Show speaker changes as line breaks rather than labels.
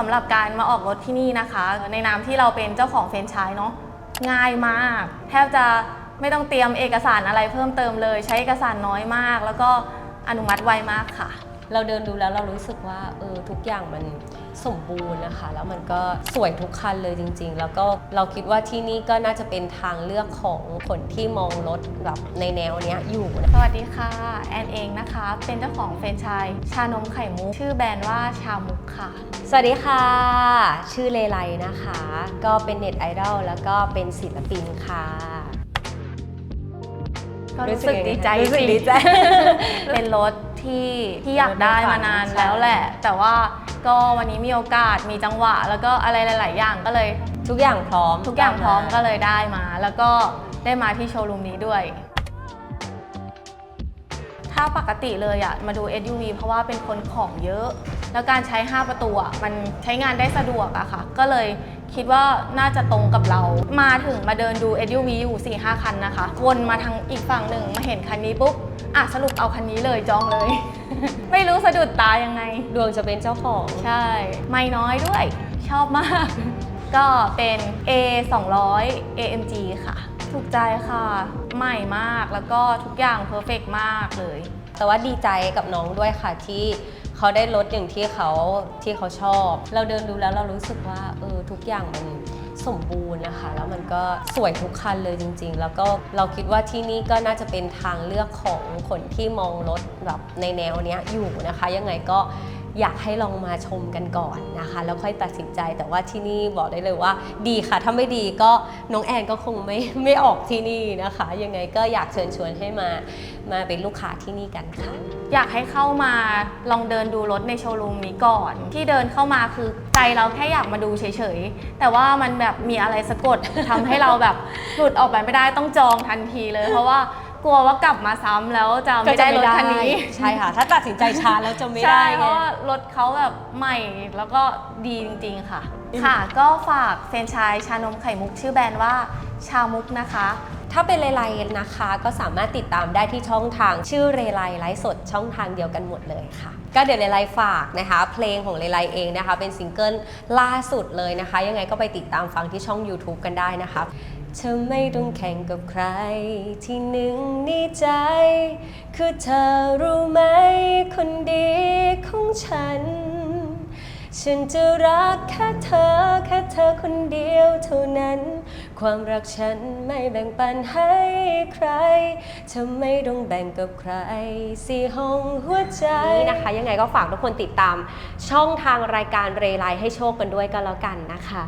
สำหรับการมาออกรถที่นี่นะคะ ในนามที่เราเป็นเจ้าของเฟรนไชส์เนาะง่ายมาก แทบจะไม่ต้องเตรียมเอกสารอะไรเพิ่มเติมเลย ใช้เอกสารน้อยมาก แล้วก็อนุมัติไวมากค่ะ
เราเดินดูแล้วเรารู้สึกว่าเออทุกอย่างมันสมบูรณ์นะคะ แล้วมันก็สวยทุกคันเลยจริง ๆ แล้วก็เราคิดว่าที่นี่ก็น่าจะเป็นทางเลือกของคนที่มองรถแบบในแนวเนี้ยอยู่นะ
สวัสดีค่ะ แอนเองนะคะ เป็นเจ้าของเฟรนไชส์ชานมไข่มุก ชื่อแบรนด์ว่าชามุกค่ะ
สวัสดีค่ะ ชื่อเลไลนะคะ ก็เป็นเน็ตไอดอลแล้วก็เป็นศิลปินค่ะ
ก็รู้สึกดีใจ
รู้สึก
สิ
ดีใจ
เป็นรถ ที่ที่อยากได้มานานแล้วแหละ แต่ว่าก็วันนี้มีโอกาสมีจังหวะ แล้วก็อะไรหลาย ๆ อย่างก็เลย
ทุกอย่างพร้อม
ทุกอย่างพร้อมก็เลยได้มา แล้วก็ได้มาที่โชว์รูมนี้ด้วยถ้าปกติเลยอะมาดู SUV เพราะว่าเป็นคนของเยอะ แล้วการใช้ 5 ประตูอะมันใช้งานได้สะดวกอะค่ะ ก็เลยคิดว่าน่าจะตรงกับเรา มาถึงมาเดินดู SUV อยู่ 4-5 คันนะคะ วนมาทางอีกฝั่งหนึ่งมาเห็นคันนี้ปุ๊บอะสรุปเอาคันนี้เลยจองเลย ไม่รู้สะดุดตายังไง
ดวงจะเป็นเจ้าของ
ใช่ ไม่น้อยด้วย ชอบมาก ก็เป็น A 2 0 0 AMG ค่ะ ถูกใจค่ะ ใหม่มากแล้วก็ทุกอย่างเพอร์เฟกมากเลย
แต่ว่าดีใจกับน้องด้วยค่ะที่เขาได้รถอย่างที่เขาที่เขาชอบ เราเดินดูแล้วเรารู้สึกว่าเออทุกอย่างมันสมบูรณ์นะคะ แล้วมันก็สวยทุกคันเลยจริง ๆ แล้วก็เราคิดว่าที่นี่ก็น่าจะเป็นทางเลือกของคนที่มองรถแบบในแนวเนี้ยอยู่นะคะ ยังไงก็ อยากให้ลองมาชมกันก่อนนะคะ แล้วค่อยตัดสินใจแต่ว่าที่นี่บอกได้เลยว่า ดีค่ะ ถ้าไม่ดีก็น้องแอนก็คงไม่ไม่ออกที่นี่นะคะ ยังไงก็อยากเชิญชวนให้มามาเป็นลูกค้าที่นี่กันค่ะ
อยากให้เข้ามาลองเดินดูรถในโชว์รูมนี้ก่อน ที่เดินเข้ามาคือใจเราแค่อยากมาดูเฉยๆ แต่ว่ามันแบบมีอะไรสะกด ทำให้เราแบบหลุดออกไปไม่ได้ต้องจองทันทีเลย เพราะว่า กลัวว่ากลับมาซ้ำแล้วจะไม่ได้รถคันนี้
ใช่ค่ะ ถ้าตัดสินใจช้าแล้วจะไม่
ใช่
ได้
เพ
ไง
ราะว่ารถเขาแบบใหม่แล้วก็ดีจริงๆค่ะ ค่ะ ก็ฝากเฟรนไชายชานมไข่มุกชื่อแบรนด์ว่าชามุกนะคะ
ถ้าเป็นเรไลนะคะ ก็สามารถติดตามได้ที่ช่องทางชื่อเรไลไลฟ์สดช่องทางเดียวกันหมดเลยค่ะ ก็เดี๋ยวเรไลฝากนะคะ เพลงของเรไลเองนะคะ เป็นซิงเกิลล่าสุดเลยนะคะ ยังไงก็ไปติดตามฟังที่ช่อง YouTube กันได้นะคะเธอไม่ต้องแข่งกับใคร ที่หนึ่งในใจ คือเธอรู้ไหมคนดีของฉัน ฉันจะรักแค่เธอแค่เธอคนเดียวเท่านั้น ความรักฉันไม่แบ่งปันให้ใครเธอไม่ต้องแบ่งกับใครสี่ห้องหัวใจ นี่นะคะ ยังไงก็ฝากทุกคนติดตามช่องทางรายการเรไลให้โชคกันด้วยก็แล้วกันนะคะ